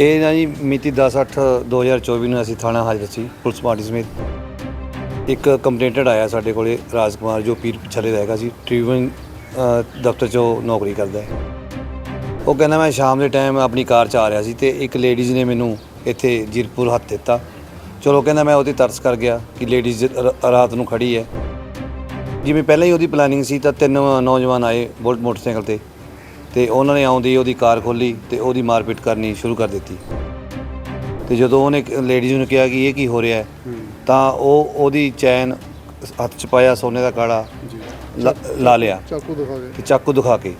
ਇਹ ਨਾ ਜੀ ਮਿਤੀ 10/8/2024 ਨੂੰ ਅਸੀਂ ਥਾਣਾ ਹਾਜ਼ਰ ਸੀ, ਪੁਲਿਸ ਪਾਰਟੀ ਸਮੇਤ। ਇੱਕ ਕੰਪਲੇਂਟਡ ਆਇਆ ਸਾਡੇ ਕੋਲੇ ਰਾਜ ਕੁਮਾਰ ਜੋ ਪੀਰ ਪਿਛਲੇ ਦਾ ਹੈਗਾ ਸੀ, ਟ੍ਰਿਬਿਊਨ ਦਫ਼ਤਰ 'ਚੋਂ ਨੌਕਰੀ ਕਰਦਾ ਹੈ। ਉਹ ਕਹਿੰਦਾ ਮੈਂ ਸ਼ਾਮ ਦੇ ਟਾਈਮ ਆਪਣੀ ਕਾਰ 'ਚ ਆ ਰਿਹਾ ਸੀ ਤੇ ਇੱਕ ਲੇਡੀਜ਼ ਨੇ ਮੈਨੂੰ ਇੱਥੇ ਜੀਰਪੁਰ ਹੱਥ ਦਿੱਤਾ। ਚਲੋ ਕਹਿੰਦਾ ਮੈਂ ਉਹਤੇ ਤਰਸ ਕਰ ਗਿਆ ਕਿ ਲੇਡੀਜ਼ ਰਾਤ ਨੂੰ ਖੜੀ ਹੈ। ਜਿਵੇਂ ਪਹਿਲਾਂ ਹੀ ਉਹਦੀ ਪਲੈਨਿੰਗ ਸੀ ਤਾਂ ਤਿੰਨ ਨੌਜਵਾਨ ਆਏ ਬੁਲਟ ਮੋਟਰਸਾਈਕਲ ਤੇ। ਤੇ ਉਹਨਾਂ ਨੇ ਆਉਂਦੀ ਉਹਦੀ ਕਾਰ ਖੋਲੀ ਤੇ ਉਹਦੀ ਮਾਰਪੀਟ ਕਰਨੀ ਸ਼ੁਰੂ ਕਰ ਦਿੱਤੀ। ਤੇ ਜਦੋਂ ਉਹਨੇ ਲੇਡੀਜ਼ ਨੂੰ ਕਿਹਾ ਕਿ ਇਹ ਕੀ ਹੋ ਰਿਹਾ ਹੈ ਤਾਂ ਉਹ ਉਹਦੀ ਚੈਨ ਹੱਥ 'ਚ ਪਾਇਆ ਸੋਨੇ ਦਾ ਕਾੜਾ ਲਾ- ਲਿਆ। ਚਾਕੂ ਦਿਖਾ ਤੇ ਚਾਕੂ ਦਿਖਾ ਕੇ।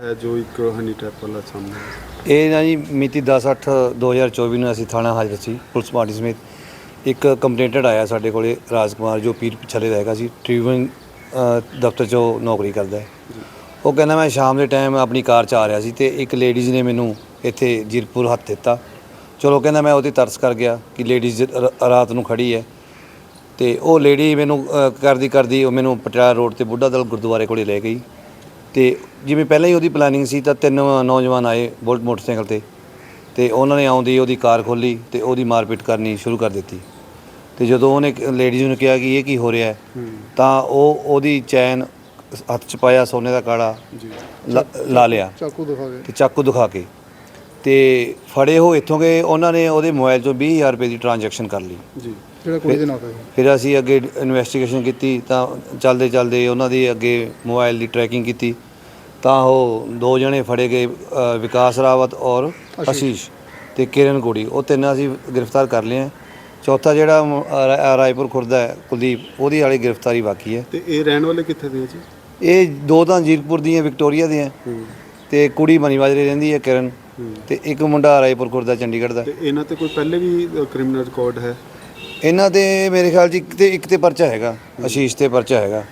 ਹੈ ਜੋ ਇੱਕ ਹਨੀ ਟ੍ਰੈਪ ਵਾਲਾ ਸਾਹਮਣੇ। ਇਹ ਨਾ ਜੀ ਮਿਤੀ 10/8/2024 ਨੂੰ ਅਸੀਂ ਥਾਣਾ ਹਾਜ਼ਰ ਸੀ ਪੁਲਿਸ ਪਾਰਟੀ ਸਮੇਤ। ਇੱਕ ਕੰਪਲੇਂਟਡ ਆਇਆ ਸਾਡੇ ਕੋਲੇ ਰਾਜ ਕੁਮਾਰ ਜੋ ਪੀਰ ਪਿਛਲੇ ਦਾ ਹੈਗਾ ਸੀ ਟ੍ਰਿਬਿਊਨ ਦਫ਼ਤਰ 'ਚੋਂ ਨੌਕਰੀ ਕਰਦਾ ਹੈ। ਉਹ ਕਹਿੰਦਾ ਮੈਂ ਸ਼ਾਮ ਦੇ ਟਾਈਮ ਆਪਣੀ ਕਾਰ 'ਚ ਆ ਰਿਹਾ ਸੀ ਤੇ ਇੱਕ ਲੇਡੀਜ਼ ਨੇ ਮੈਨੂੰ ਇੱਥੇ ਜੀਰਪੁਰ ਹੱਥ ਦਿੱਤਾ। ਚਲੋ ਕਹਿੰਦਾ ਮੈਂ ਉਹਤੇ ਤਰਸ ਕਰ ਗਿਆ ਕਿ ਲੇਡੀਜ਼ ਰਾਤ ਨੂੰ ਖੜੀ ਹੈ। ਤੇ ਉਹ ਲੇਡੀ ਮੈਨੂੰ ਅ, ਕਰਦੀ ਕਰਦੀ ਉਹ ਮੈਨੂੰ ਪਟਿਆਲਾ ਰੋਡ ਤੇ ਬੁੱਢਾ ਦਲ ਗੁਰਦੁਆਰੇ ਕੋਲੇ ਲੈ ਗਈ। ਤੇ ਜਿਵੇਂ ਪਹਿਲਾਂ ਹੀ ਉਹਦੀ ਪਲੈਨਿੰਗ ਸੀ ਤਾਂ ਤਿੰਨ ਨੌਜਵਾਨ ਆਏ ਬੁਲਟ ਮੋਟਰਸਾਈਕਲ ਤੇ। ਤੇ ਉਹਨਾਂ ਨੇ ਆਉਂਦੀ ਉਹਦੀ ਕਾਰ ਖੋਲੀ ਤੇ ਉਹਦੀ ਮਾਰਪੀਟ ਕਰਨੀ ਸ਼ੁਰੂ ਕਰ ਦਿੱਤੀ। ਤੇ ਜਦੋਂ ਉਹਨੇ ਲੇਡੀਜ਼ ਨੂੰ ਕਿਹਾ ਕਿ ਇਹ ਕੀ ਹੋ ਰਿਹਾ ਹੈ। ਤਾਂ ਉਹ ਉਹਦੀ ਚੈਨ ਹੱਥ 'ਚ ਪਾਇਆ ਸੋਨੇ ਦਾ ਕਾੜਾ ਲਾ- ਲਾ ਲਿਆ। ਚਾਕੂ ਦਿਖਾ ਦੇ ਤੇ ਚਾਕੂ ਦਿਖਾ ਕੇ। ਤੇ ਫੜੇ ਹੋ ਇੱਥੋਂ ਗਏ ਉਹਨਾਂ ਨੇ ਉਹਦੇ ਮੋਬਾਈਲ 'ਚੋਂ 20000 ਰੁਪਏ ਦੀ ਟ੍ਰਾਂਜੈਕਸ਼ਨ ਕਰ ਲਈ। ਜੀ। ਜਿਹੜਾ ਕੁੜੀ ਦੇ ਨਾਂ ਤੇ। ਫਿਰ ਅਸੀਂ ਅੱਗੇ ਇਨਵੈਸਟੀਗੇਸ਼ਨ ਕੀਤੀ ਤਾਂ ਚਲਦੇ ਚਲਦੇ ਉਹਨਾਂ ਦੀ ਅੱਗੇ ਮੋਬਾਈਲ ਦੀ ਟਰੈਕਿੰਗ ਕੀਤੀ। ਤਾਂ ਉਹ ਦੋ ਜਣੇ ਫੜੇ ਗਏ ਅ, ਵਿਕਾਸ ਰਾਵਤ ਔਰ ਆਸ਼ੀਸ਼ ਤੇ ਕਿਰਨ ਕੋੜੀ ਉਹ ਤਿੰਨ ਅਸੀਂ ਗ੍ਰਿਫਤਾਰ ਕਰ ਲਏ ਆ ਚੌਥਾ ਜਿਹੜਾ ਮ- ਰਾ- ਰਾਏਪੁਰ ਖੁਰਦਾ ਹੈ ਕੁਲਦੀਪ ਉਹਦੀ ਵਾਲੀ ਗ੍ਰਿਫਤਾਰੀ ਬਾਕੀ ਹੈ। ਤੇ ਇਹ ਰਹਿਣ ਵਾਲੇ ਕਿੱਥੇ ਦੇ ਆ ਜੀ? ਇਹ ਦੋ ਤਾਂ ਜੀਰਕਪੁਰ ਦੀਆਂ ਵਿਕਟੋਰੀਆ ਦੀਆਂ। ਤੇ ਕੁੜੀ ਮਨੀਵਾਜਰੇ ਰਹਿੰਦੀ ਹੈ ਕਿਰਨ। ਤੇ ਇੱਕ ਮੁੰਡਾ ਰਾਏਪੁਰ ਖੁਰਦਾ ਚੰਡੀਗੜ੍ਹ ਦਾ। ਤੇ ਇਹਨਾਂ ਤੇ ਕੋਈ ਪਹਿਲੇ ਵੀ ਕ੍ਰਿਮੀਨਲ ਰਿਕਾਰਡ ਹੈ? ਇਹਨਾਂ ਦੇ ਮੇਰੇ ਖਿਆਲ 'ਚ ਇੱਕ ਤੇ ਇੱਕ ਤੇ ਪਰਚਾ ਹੈਗਾ। ਆਸ਼ੀਸ਼ ਤੇ ਪਰਚਾ ਹੈਗਾ।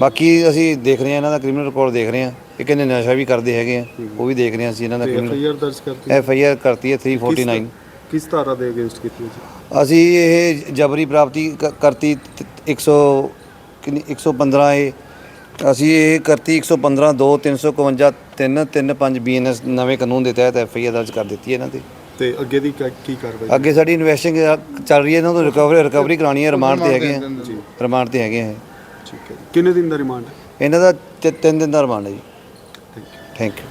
ਬਾਕੀ ਅਸੀਂ ਦੇਖ ਰਹੇ ਹਾਂ ਇਹਨਾਂ ਦਾ ਕ੍ਰਿਮੀਨਲ ਰਿਕਾਰਡ ਦੇਖ ਰਹੇ ਹਾਂ। ਇਹ ਕਹਿੰਦੇ ਨਸ਼ਾ ਵੀ ਕਰਦੇ ਹੈਗੇ ਆ। ਉਹ ਵੀ ਦੇਖ ਰਹੇ ਹਾਂ ਅਸੀਂ ਇਹਨਾਂ ਦਾ ਤੇ ਐਫ ਕ੍ਰਿਮੀਨਲ ਆਈ ਆਰ ਦਰਜ ਕਰਤੀ ਐਫ ਆਈ ਆਰ ਕਰਤੀ ਹੈ 349 ਕਿਸ ਧਾਰਾ ਦੇ ਅਗੇਂਸਟ ਕੀਤੀ ਜੀ ਅਸੀਂ ਇਹ ਜਬਰੀ ਪ੍ਰਾਪਤੀ ਕਰਤੀ ਤ- 100 ਕਿੰਨੀ 115 ਇਹ ਅਸੀਂ ਇਹ ਕਰਤੀ 115 2 351 3 35 ਬੀਐਨਐਸ ਨਵੇਂ ਕਾਨੂੰਨ ਦੇ ਤਹਿਤ ਐਫ ਆਈ ਆਰ ਦਰਜ ਕਰ ਦਿੱਤੀ ਹੈ ਇਹਨਾਂ ਤੇ ਤੇ ਅੱਗੇ ਦੀ ਕੀ ਕਾਰਵਾਈ ਅੱਗੇ ਸਾਡੀ ਇਨਵੈਸਟਿੰਗ ਚੱਲ ਰਹੀ ਹੈ ਇਹਨਾਂ ਤੋਂ ਰਿਕਵਰੀ ਰਿਕਵਰੀ ਕਰਾਣੀ ਹੈ ਰਿਮਾਂਡ ਤੇ ਹੈਗੇ ਆ। ਜੀ। ਰਿਮਾਂਡ ਤੇ ਹੈਗੇ ਆ ਇਹ। ਠੀਕ ਹੈ ਜੀ। ਕਿੰਨੇ ਦਿਨ ਦਾ ਰਿਮਾਂਡ ਹੈ ਇਹਨਾਂ ਦਾ ਤ- ਤਿੰਨ ਦਿਨ ਦਾ ਰਿਮਾਂਡ ਹੈ ਜੀ। Thank you thank you